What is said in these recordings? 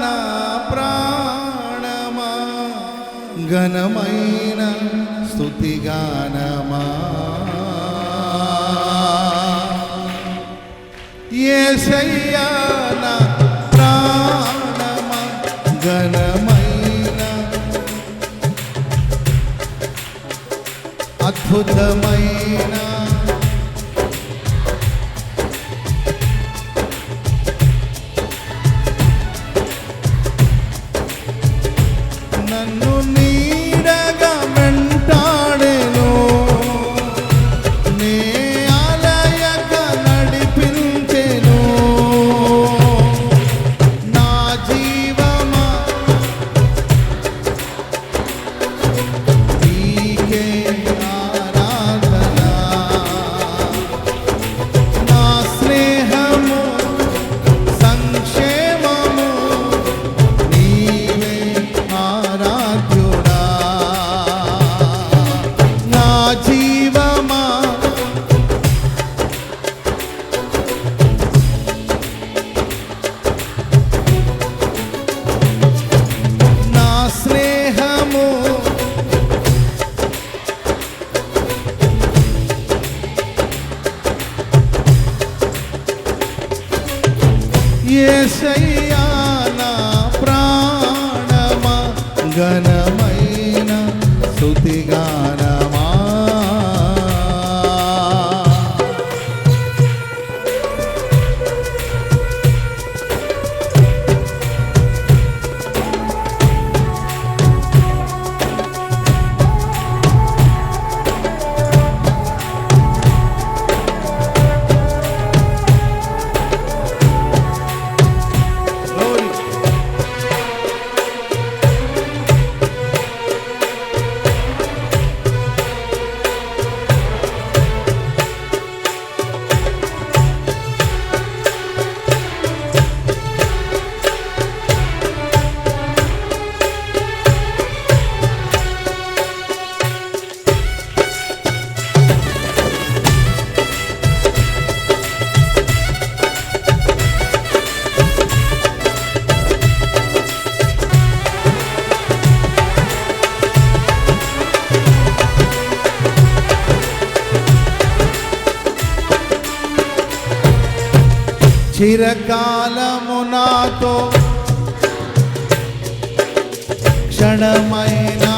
నా ప్రాణమా. ఘనమైన స్థుతిగానమా ఏ నా ప్రాణమా. ఘనమైన అద్భుతమైన చిరకాలము నాతో క్షణమైనా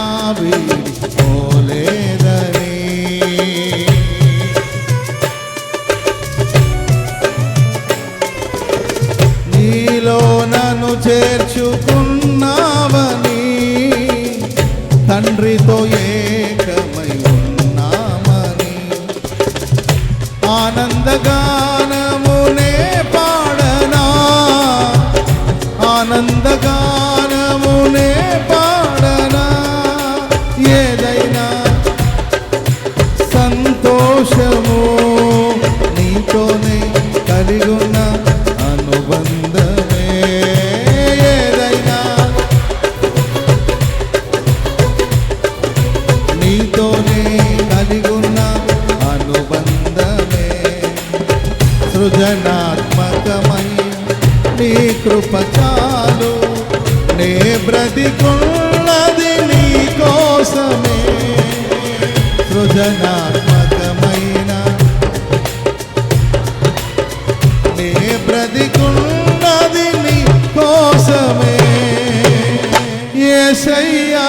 నీ కృప చాలు. నే బ్రతికున్నది నీ కోసమే. సృజనాత్మకమైన నే బ్రతికున్నది నీ కోసమే. ఏ సయ్యా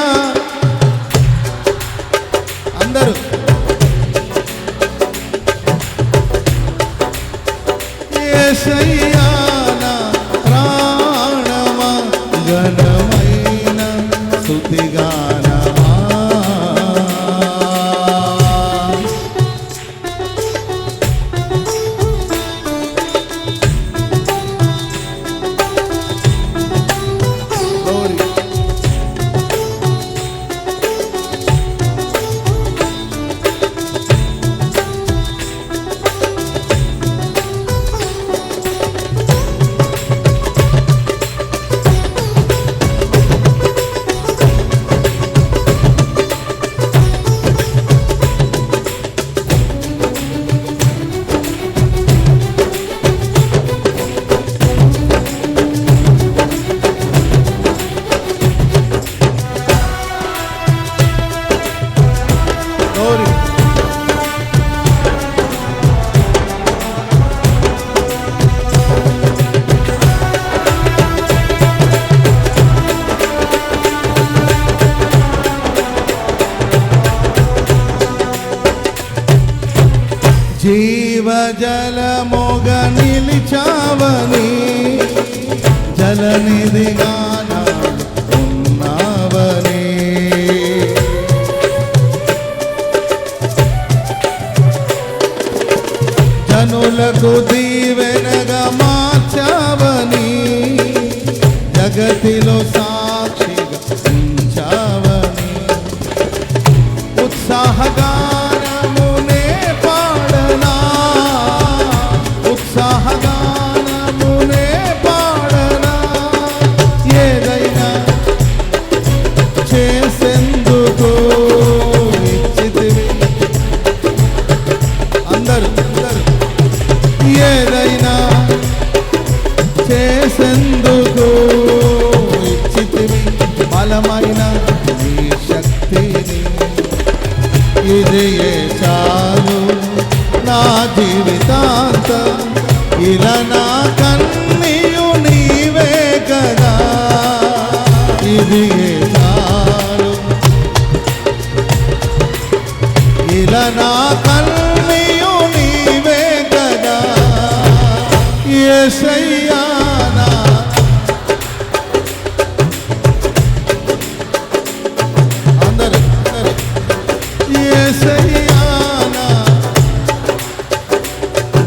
జలమోగ నిలిచావని జలనిధిగా ఉన్నావని. జనులకు దీవెనగా మార్చావని జగతిలో yendo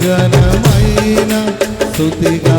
ఘనమైన స్థుతిగా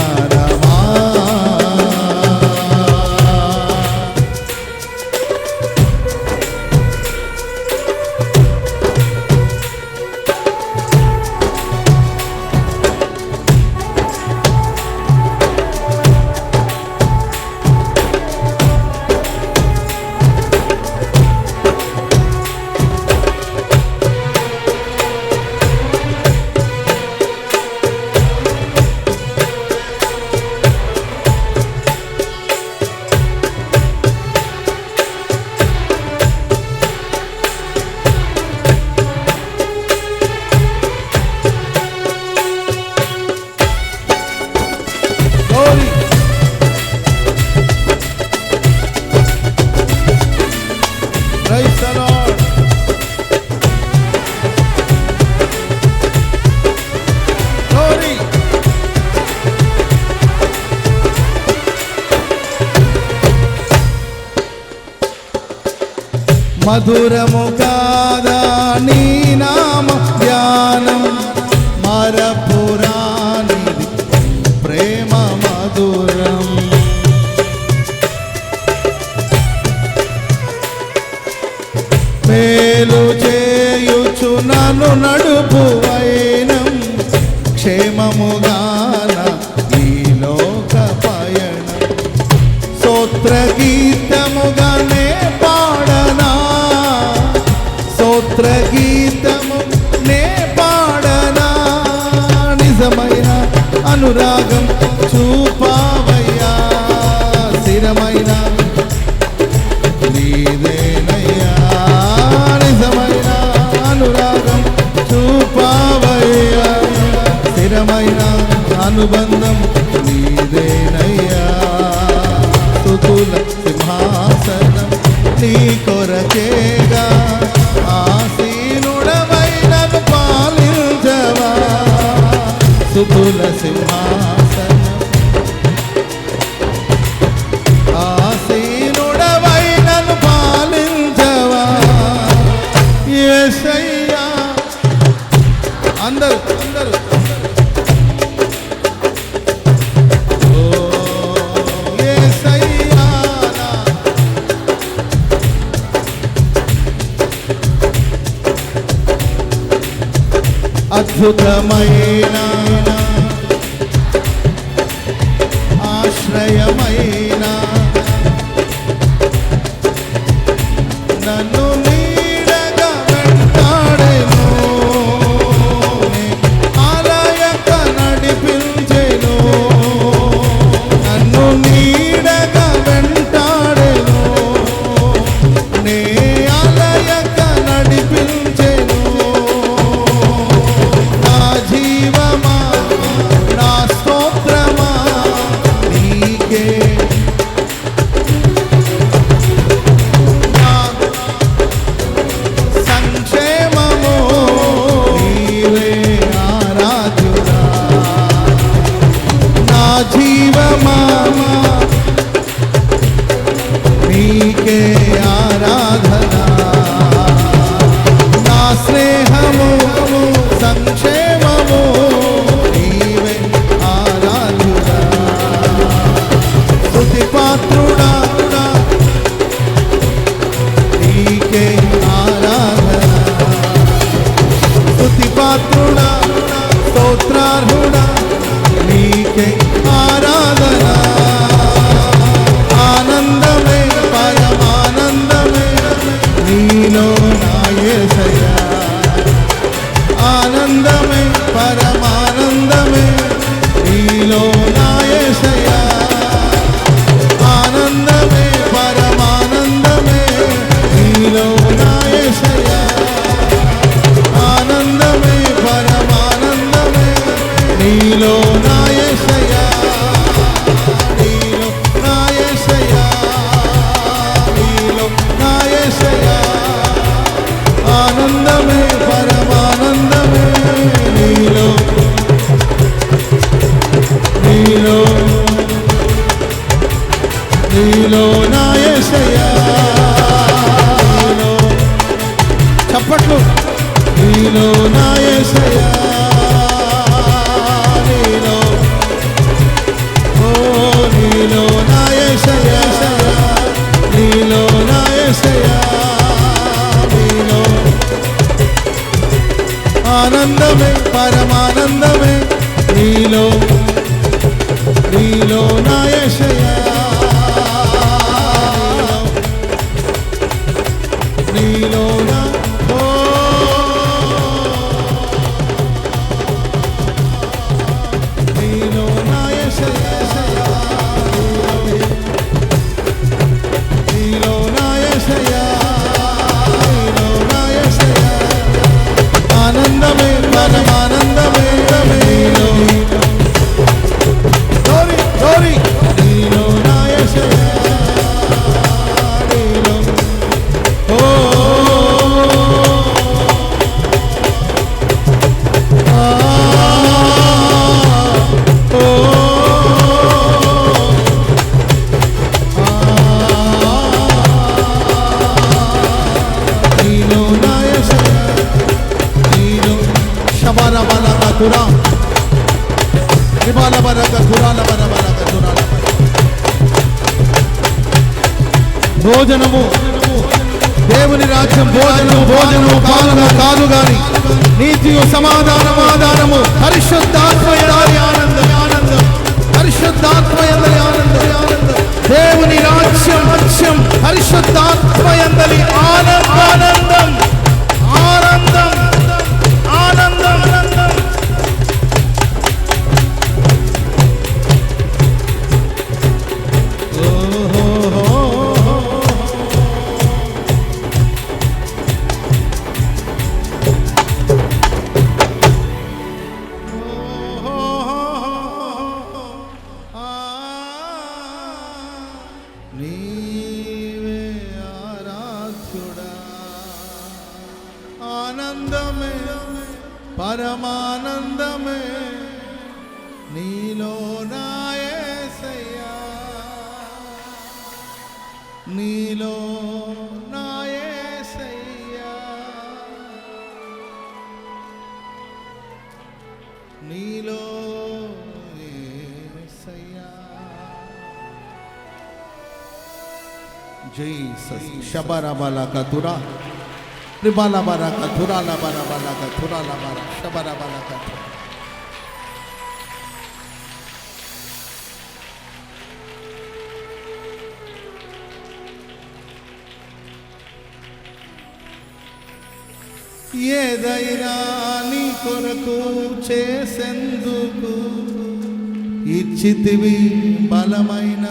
మధురము కాదా నీ నామ ధ్యానం? మరపురాణి ప్రేమ మధురం. మేలు చేయుచు నన్ను నడుపు అనురాగం చూపావయ్యా. స్థిరమైన నీదేనయ్యా నిజమైన అనురాగం చూపావయ్యా. స్థిరమైన అనుబంధం అద్భుతమైన చప్పట్లు. నీలో నాయసయా నీలో. ఓ నీలో నాయసయా నీలో నాయసయా నీలో. ఆనందమే పరమానందమే నీలో Russia. బల రిబాల బర బర బల భోజనము దేవుని రాజ్యం భోజనము భోజనము పాలన కాదు గాని నీతియు సమాధానం ఆధారము పరిశుద్ధాత్మ ఎందరి ఆనందం ఆనందం. పరిశుద్ధాత్మ ఎందరి ఆనందం. ఆనందం దేవుని రాజ్యం రాజ్యం పరిశుద్ధాత్మ ఎందరి ఆనందం ఆనందం ఆనందం. ఆనందం. జీసస్ శబరబల కతురా రిబల బర కతురా లబర బల కతురా లబర శబర బల కతురా ఏదైనా నీ కొరకు చేసేందుకు ఇచ్చితివి బలమైన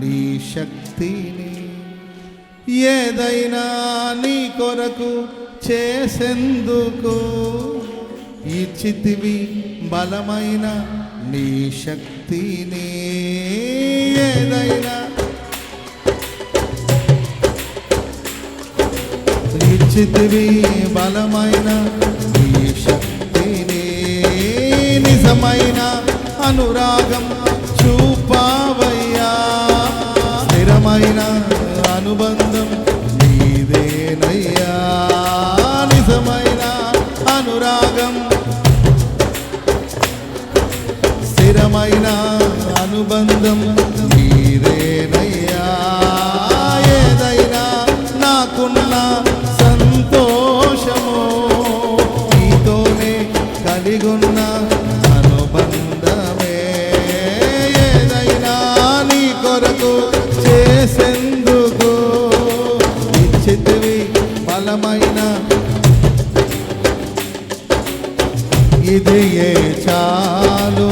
నీ శక్తిని. ఏదైనా నీ కొరకు చేసేందుకు ఇచ్చితివి బలమైన నీ శక్తిని. ఏదైనా ఇచ్చితివి బలమైన నీ శక్తిని. నిజమైన అనురాగం చూపావయ్యా. స్థిరమైన అనుబంధం ఆయన అనుబంధం మీరేనయ్యా. ఏదైనా నాకున్న సంతోషము మీతోనే కలిగున్న అనుబంధమే. ఏదైనా నీ కొరకు చేసేందుకు ఇచ్చితివి బలమైన ఇది ఏ చాలు?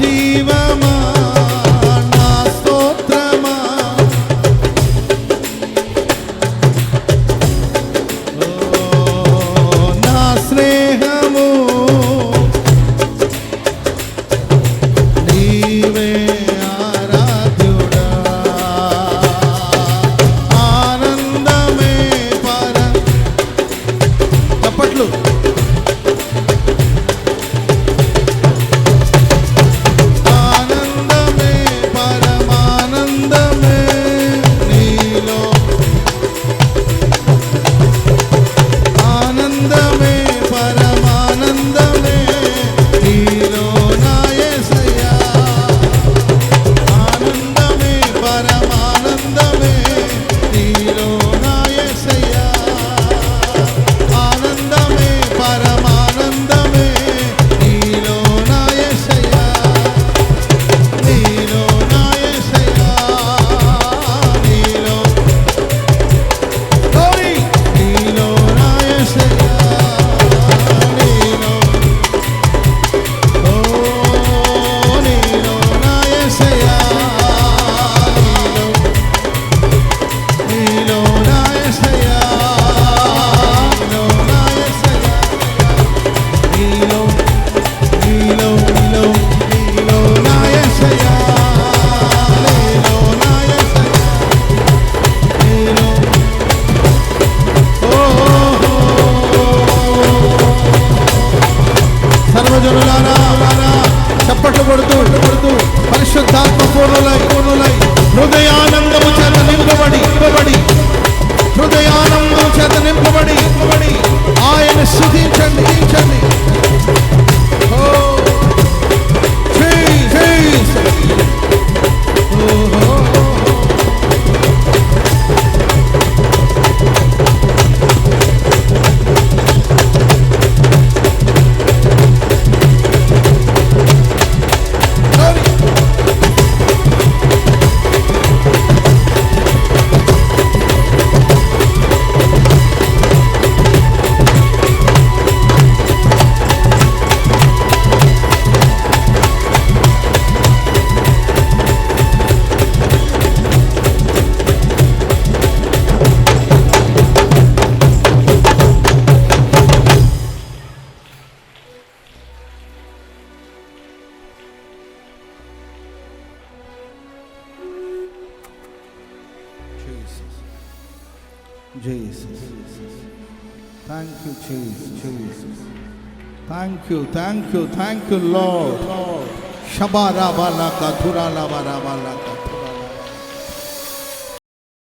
ജീവ Thank you, thank you, thank you, Lord. Shabara bala ka, durala Shabarabala bala ka.